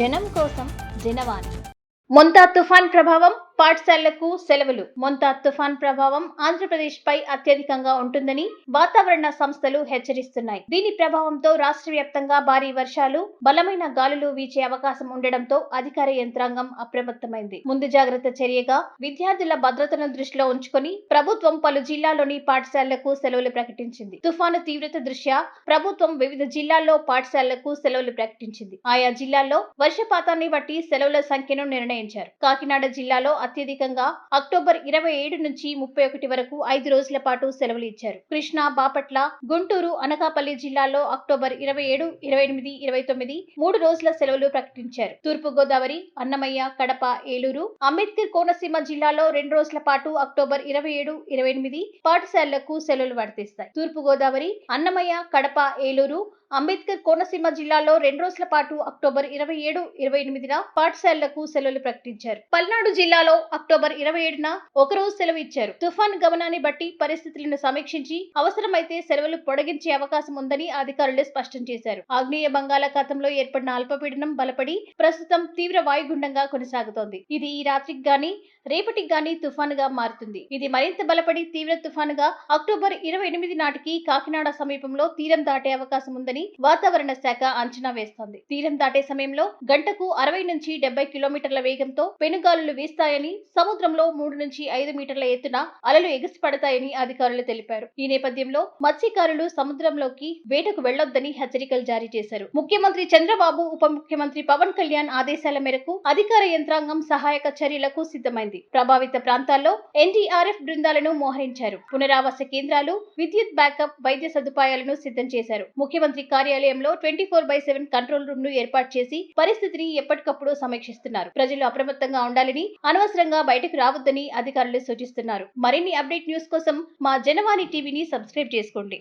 జనం కోసం జనవాణి. ముంతా తుఫాన్ ప్రభావం పాఠశాలలకు సెలవులు. మొంతా తుఫాన్ ప్రభావం ఆంధ్రప్రదేశ్ పై అత్యధికంగా ఉంటుందని వాతావరణ సంస్థలు హెచ్చరిస్తున్నాయి. దీని ప్రభావంతో రాష్ట్ర వ్యాప్తంగా భారీ వర్షాలు బలమైన గాలులు వీచే అవకాశం ఉండడంతో అధికార యంత్రాంగం అప్రమత్తమైంది. ముందు జాగ్రత్త చర్యగా విద్యార్థుల భద్రతను దృష్టిలో ఉంచుకొని ప్రభుత్వం పలు జిల్లాల్లోని పాఠశాలలకు సెలవులు ప్రకటించింది. తుఫాను తీవ్రత దృష్ట్యా ప్రభుత్వం వివిధ జిల్లాల్లో పాఠశాలలకు సెలవులు ప్రకటించింది. ఆయా జిల్లాల్లో వర్షపాతాన్ని బట్టి సెలవుల సంఖ్యను నిర్ణయించారు. కాకినాడ జిల్లాలో అత్యధికంగా అక్టోబర్ ఇరవై ఏడు నుంచి ముప్పై ఒకటి వరకు ఐదు రోజుల పాటు సెలవులు ఇచ్చారు. కృష్ణా బాపట్ల గుంటూరు అనకాపల్లి జిల్లాల్లో అక్టోబర్ ఇరవై ఏడు ఇరవై ఎనిమిది ఇరవై తొమ్మిది మూడు రోజుల సెలవులు ప్రకటించారు. తూర్పు గోదావరి అన్నమయ్య కడప ఏలూరు అంబేద్కర్ కోనసీమ జిల్లాలో రెండు రోజుల పాటు అక్టోబర్ ఇరవై ఏడు ఇరవై ఎనిమిది పాఠశాలలకు సెలవులు వర్తిస్తాయి. తూర్పు గోదావరి అన్నమయ్య కడప ఏలూరు అంబేద్కర్ కోనసీమ జిల్లాలో రెండు రోజుల పాటు అక్టోబర్ ఇరవై ఏడు ఇరవై ఎనిమిదిన పాఠశాలలకు సెలవులు ప్రకటించారు. పల్నాడు జిల్లాలో అక్టోబర్ ఇరవై ఏడున ఒక రోజు సెలవు ఇచ్చారు తుఫాన్ గమనాన్ని బట్టి పరిస్థితులను సమీక్షించి అవసరమైతే సెలవులు పొడిగించే అవకాశం ఉందని అధికారులు స్పష్టం చేశారు. ఆగ్నేయ బంగాళాఖాతంలో ఏర్పడిన అల్పపీడనం బలపడి ప్రస్తుతం తీవ్ర వాయుగుండంగా కొనసాగుతోంది. ఇది ఈ రాత్రికి గాని రేపటికి గాని తుఫానుగా మారుతుంది. ఇది మరింత బలపడి తీవ్ర తుఫానుగా అక్టోబర్ ఇరవై ఎనిమిది నాటికి కాకినాడ సమీపంలో తీరం దాటే అవకాశం ఉందని వాతావరణ శాఖ అంచనా వేస్తోంది. తీరం దాటే సమయంలో గంటకు అరవై నుంచి డెబ్బై కిలోమీటర్ల వేగంతో పెనుగాలులు వీస్తాయని సముద్రంలో మూడు నుంచి ఐదు మీటర్ల ఎత్తున అలలు ఎగిసిపడతాయని అధికారులు తెలిపారు. ఈ నేపథ్యంలో మత్స్యకారులు సముద్రంలోకి వేటకు వెళ్ళొద్దని హెచ్చరికలు జారీ చేశారు. ముఖ్యమంత్రి చంద్రబాబు ఉప ముఖ్యమంత్రి పవన్ కళ్యాణ్ ఆదేశాల మేరకు అధికార యంత్రాంగం సహాయక చర్యలకు సిద్ధమైంది. ప్రభావిత ప్రాంతాల్లో ఎన్డీఆర్ఎఫ్ బృందాలను మోహరించారు. పునరావాస కేంద్రాలు విద్యుత్ బ్యాకప్ వైద్య సదుపాయాలను సిద్ధం చేశారు. ముఖ్యమంత్రి కార్యాలయంలో twenty four by seven control రూమ్ను ఏర్పాటు చేసి పరిస్థితిని ఎప్పటికప్పుడు సమీక్షిస్తున్నారు. ప్రజలు అప్రమత్తంగా ఉండాలని అనవసరంగా బయటకు రావద్దని అధికారులు సూచిస్తున్నారు. మరిన్ని అప్డేట్ న్యూస్ కోసం మా జనవాణి టీవీని సబ్స్క్రైబ్ చేసుకోండి.